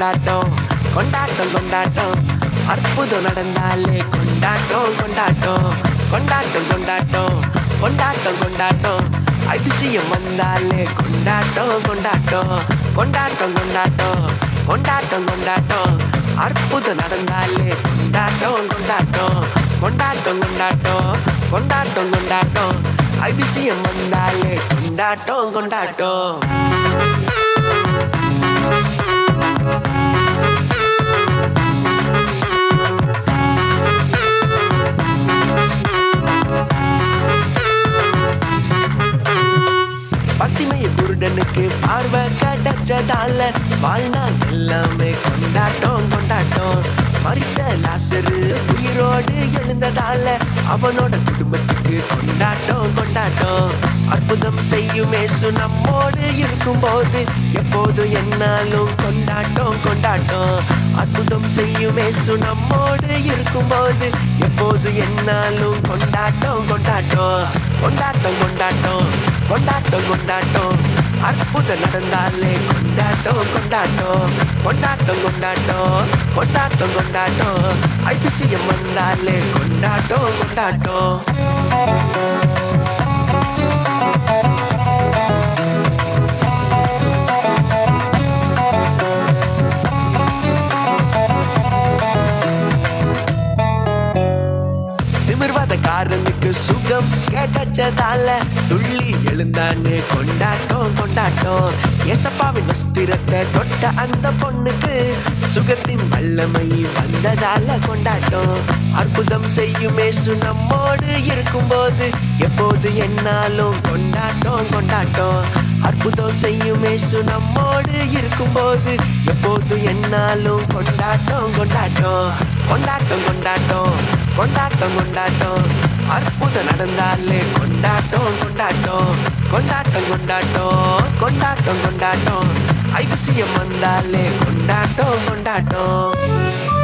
கொண்டாட்டம் கொண்டாட்டம் கொண்டாட்டம். அற்புதம் நடந்தாலே கொண்டாட்டம் கொண்டாட்டம். கொண்டாட்டம் கொண்டாட்டம் கொண்டாட்டம் கொண்டாட்டம். அதிசயம் வந்தாலே கொண்டாட்டம் கொண்டாட்டம். கொண்டாட்டம் கொண்டாட்டம் கொண்டாட்டம் கொண்டாட்டம். அற்புதம் நடந்தாலே கொண்டாட்டம் கொண்டாட்டம். கொண்டாட்டம் கொண்டாட்டம் கொண்டாட்டம் கொண்டாட்டம். ஐபிசிஎம் வந்தாலே கொண்டாட்டம் கொண்டாட்டம். எனக்கு பார்வை கிடைச்சதால வாழ்நாள் எல்லாமே கொண்டாட்டம் கொண்டாட்டம். மறித்த லாசரு உயிரோடு எழுந்ததால அவனோட குடும்பத்துக்கு கொண்டாட்டம் கொண்டாட்டம். அற்புதம் செய்யும் இயேசு நம்மோடு இருக்கும்போது எப்போதும் என்னாலும் கொண்டாட்டம் கொண்டாட்டம். அற்புதம் செய்யும் இயேசு நம்மோடு இருக்கும்போது எப்போது என்னாலும் கொண்டாட்டம் கொண்டாட்டம். கொண்டாட்டம் கொண்டாட்டம். கொண்டாட்டம் கொண்டாட்டம். அற்புதம் நடந்தாலே கொண்டாட்டம் கொண்டாட்டம் கொண்டாட்டம் கொண்டாட்டம் கொண்டாட்டம் கொண்டாட்டம் ஐபிசிஎம் வந்தாலே கொண்டாட்டம் கொண்டாட்டம் கண்ணுக்கு சுகம் கிடைச்சதால துள்ளி எழுந்தான்னு கொண்டாட்டம் கொண்டாட்டம். ஏசப்பாவின் வஸ்திரத்தை தொட்ட அந்த பொண்ணுக்கு சுகத்தின் வல்லமை வந்ததால கொண்டாட்டம். அற்புதம் செய்யும் இயேசு நம்மோடு இருக்கும்போது எப்போது என்னாலும் கொண்டாட்டம் கொண்டாட்டம். அற்புதம் செய்யும் இயேசு நம்மோடு இருக்கும்போது எப்போது என்னாலும் கொண்டாட்டம் கொண்டாட்டம். கொண்டாட்டம் கொண்டாட்டம். கொண்டாட்டம் கொண்டாட்டம். அற்புதம் நடந்தாலே கொண்டாட்டம் கொண்டாட்டம். கொண்டாட்டம் கொண்டாட்டம். கொண்டாட்டம் கொண்டாட்டம். ஐபிசியம் வந்தாலே கொண்டாட்டம் கொண்டாட்டம்.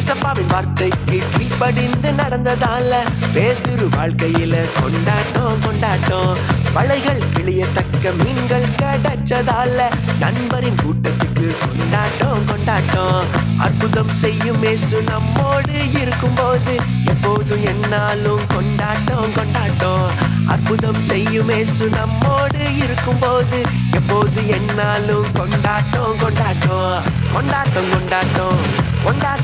ஏசப்பாவின் வார்த்தைக்கு கீழ்ப்படிந்து நடந்ததால பேதுரு வாழ்க்கையில கொண்டாட்டம் கொண்டாட்டம். வலைகள் கிளியத்தக்க மீன்கள் கிடைச்சதால நண்பரின் கூட்டத்துக்கு கொண்டாட்டம் கொண்டாட்டம். அற்புதம் செய்யும் இயேசு நம்மோடு இருக்கும்போது எப்போதும் என்னாலும் கொண்டாட்டம் கொண்டாட்டம். அற்புதம் செய்யும் இயேசு நம்மோடு இருக்கும்போது எப்போது என்னாலும் கொண்டாட்டம் கொண்டாட்டம். கொண்டாட்டம் கொண்டாட்டம்.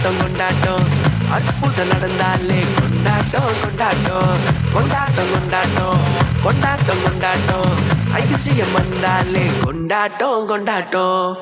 கொண்டாட்டம் கொண்டாட்டம். அற்புதம் நடந்தாலே கொண்டாட்டம் கொண்டாட்டம். கொண்டாட்டம் கொண்டாட்டம். கொண்டாட்டம் கொண்டாட்டம். ஐசியம் வந்தாலே கொண்டாட்டம் கொண்டாட்டம்.